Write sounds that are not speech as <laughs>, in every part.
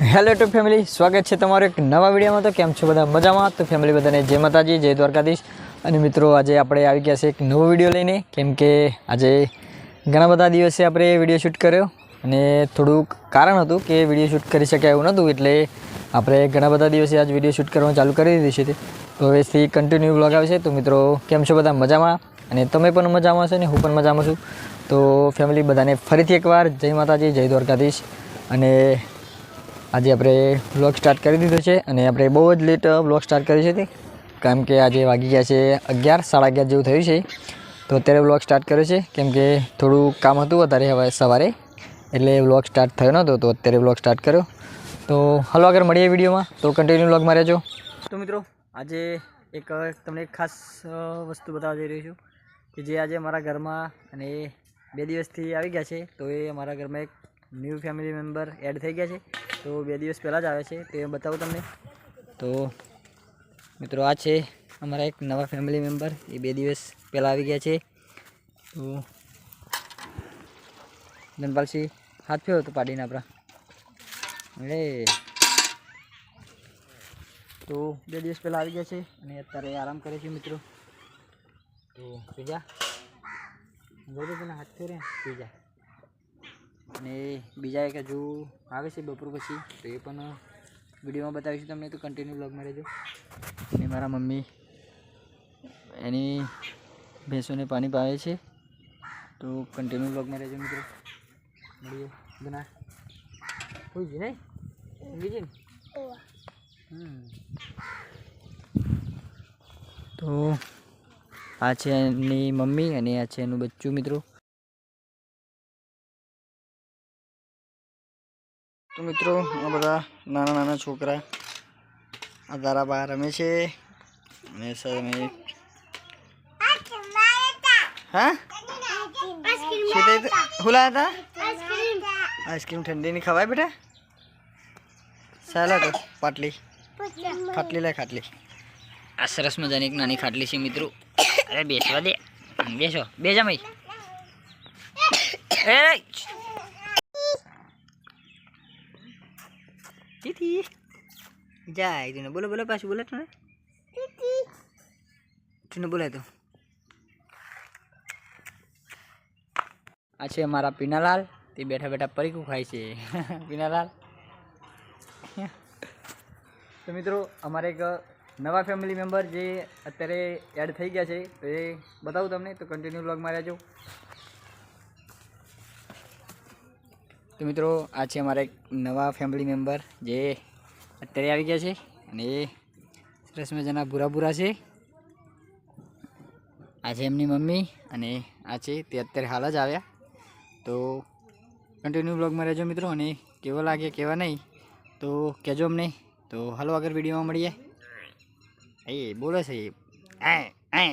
Hello two family સ્વાગત છે તમારું એક નવા વિડીયોમાં. તો કેમ છો બધા? મજામાં? તો ફેમિલી બધાને જય માતાજી, જય દ્વારકાધીશ. અને મિત્રો, આજે આપણે આવી ગયા છે એક નવો વીડિયો લઈને. કેમ કે આજે ઘણા બધા દિવસે આપણે વીડિયો શૂટ કર્યો. અને થોડુંક કારણ હતું કે વીડિયો શૂટ કરી શક્યા એવું નહોતું, એટલે આપણે ઘણા બધા દિવસે આજ વીડિયો શૂટ કરવાનું ચાલુ કરી દીધું છે તો. હવેથી કન્ટિન્યુ બ્લોગ આવશે તો મિત્રો, કેમ છો બધા? મજામાં? અને તમે પણ મજામાં છો ને? હું પણ મજામાં છું. તો ફેમિલી બધાને ફરીથી એકવાર જય માતાજી, જય દ્વારકાધીશ. અને આજે આપણે બ્લોગ સ્ટાર્ટ કરી દીધો છે અને આપણે બહુ જ લેટ બ્લોગ સ્ટાર્ટ કર્યો છે કારણ કે આજે વાગી ગયા છે અગિયાર, સાડા અગિયાર જેવું થયું છે. તો અત્યારે બ્લોગ સ્ટાર્ટ કર્યો છે. કેમ કે થોડું કામ હતું વધારે હવે સવારે, એટલે બ્લોગ સ્ટાર્ટ થયો નહોતો તો અત્યારે બ્લોગ સ્ટાર્ટ કર્યો. તો હલો આગળ મળીએ વિડીયોમાં. તો કન્ટિન્યુ બ્લોગમાં રહેજો. તો મિત્રો, આજે એક તમને એક ખાસ વસ્તુ બતાવવા જઈ રહ્યો છું કે જે આજે મારા ઘરમાં અને બે દિવસથી આવી ગયા છે. તો એ અમારા ઘરમાં એક ન્યૂ ફેમિલી મેમ્બર એડ થઈ ગયા છે. તો બે દિવસ પહેલાં જ આવે છે, તો બતાવું તમને. તો મિત્રો આ છે અમારા એક નવા ફેમિલી મેમ્બર એ બે દિવસ પહેલાં આવી ગયા છે. તો ધનપાલસિંહ હાથ ફેરો તો પાડીને આપણા. એટલે તો બે દિવસ પહેલાં આવી ગયા છે અને અત્યારે આરામ કરે છે મિત્રો. તો પીજા. તેના હાથ ફેરે પીજા. અને બીજા એક હજુ આવે છે બપોર પછી, તો એ પણ વિડીયોમાં બતાવીશું તમને, તો કન્ટિન્યુ બ્લોગમાં રહેજો. અને મારા મમ્મી એની ભેંસોને પાણી પાવે છે, તો કન્ટિન્યુ બ્લોગમાં રહેજો મિત્રો. મળીએ, બના. હોય છે નહીં? બીજી ને તો આ છે એની મમ્મી અને આ છે એનું બચ્ચું મિત્રો. તો મિત્રો, આ બધા નાના નાના છોકરા આ તારા બહાર રમે છે. અને હા? થયું તું? શું લાયા હતા આઈસ્ક્રીમ ઠંડી ની ખવાય બેટા? તો, પાટલી. ખાટલી લે, ખાટલી. આ સરસ મજાની એક નાની ખાટલી છે મિત્રો. અરે બેસવા દે. બેસો, બેજા મય. એ તીથી જાય તું બોલો બોલો, પાછું બોલે તને તું બોલે તો. આ છે અમારા પીનાલાલ. તે બેઠા બેઠા પરીકું ખાય છે. <laughs> પીનાલાલ. તો મિત્રો, અમારે એક નવા ફેમિલી મેમ્બર જે અત્યારે એડ થઈ ગયા છે, તો એ બતાવું તમને. તો કન્ટિન્યુ બ્લોગમાં રહેજો. તો મિત્રો, આ છે અમારા એક નવા ફેમિલી મેમ્બર જે અત્યારે આવી ગયા છે અને એ સરસ મજાના ભૂરા ભૂરા છે. આ છે એમની મમ્મી અને આ છે તે અત્યારે હાલ જ આવ્યા. તો કન્ટિન્યુ બ્લોગમાં રહેજો મિત્રો અને કેવો લાગે, કેવા નહીં, તો કહેજો અમને. તો હાલો આગળ વિડીયોમાં મળીએ. એ, બોલે છે એ આ આ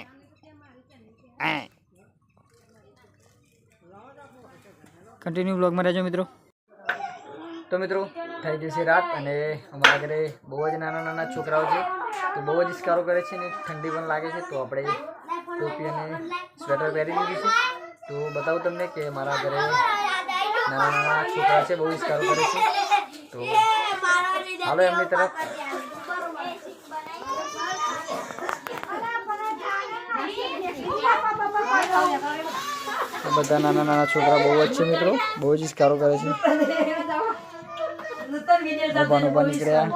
આ કન્ટિન્યુ બ્લોગમાં રહેજો મિત્રો. તો મિત્રો થઈ ગયું છે રાત અને અમારા ઘરે બહુ જ નાના નાના છોકરાઓ છે. તો બહુ જ ઇસ્કારો કરે છે ને ઠંડી પણ લાગે છે. તો આપણે ટોપી અને સ્વેટર પહેરી લીધું છે. તો બતાવું તમને કે મારા ઘરે નાના નાના છોકરા છે બહુ ઇસ્કારો કરે છે. તો હાલો એમની તરફ. આ બધા નાના નાના છોકરા બહુ જ છે મિત્રો. બહુ જ ઇસ્કારો કરે છે. ઊભા ઊભા નીકળ્યા.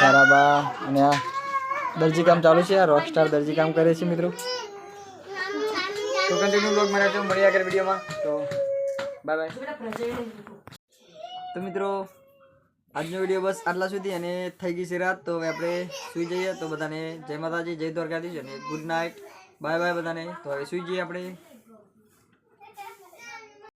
બરાબર અને આ દરજી કામ ચાલુ છે. આ રોકસ્ટાર દરજી કામ કરે છે મિત્રો. તો કન્ટિન્યુ બ્લોગમાં રહેજો. મળીએ આગળ વિડીયોમાં તો બાય બાય તો મિત્રો આજનો વીડિયો બસ આટલા સુધી અને થઈ ગઈ છે રાત. તો હવે આપણે સુઈ જઈએ. તો બધાને જય માતાજી જય દ્વારકાધીશ અને ગુડ નાઇટ બાય બાય બધાને. તો હવે સુઈ જઈએ આપણે.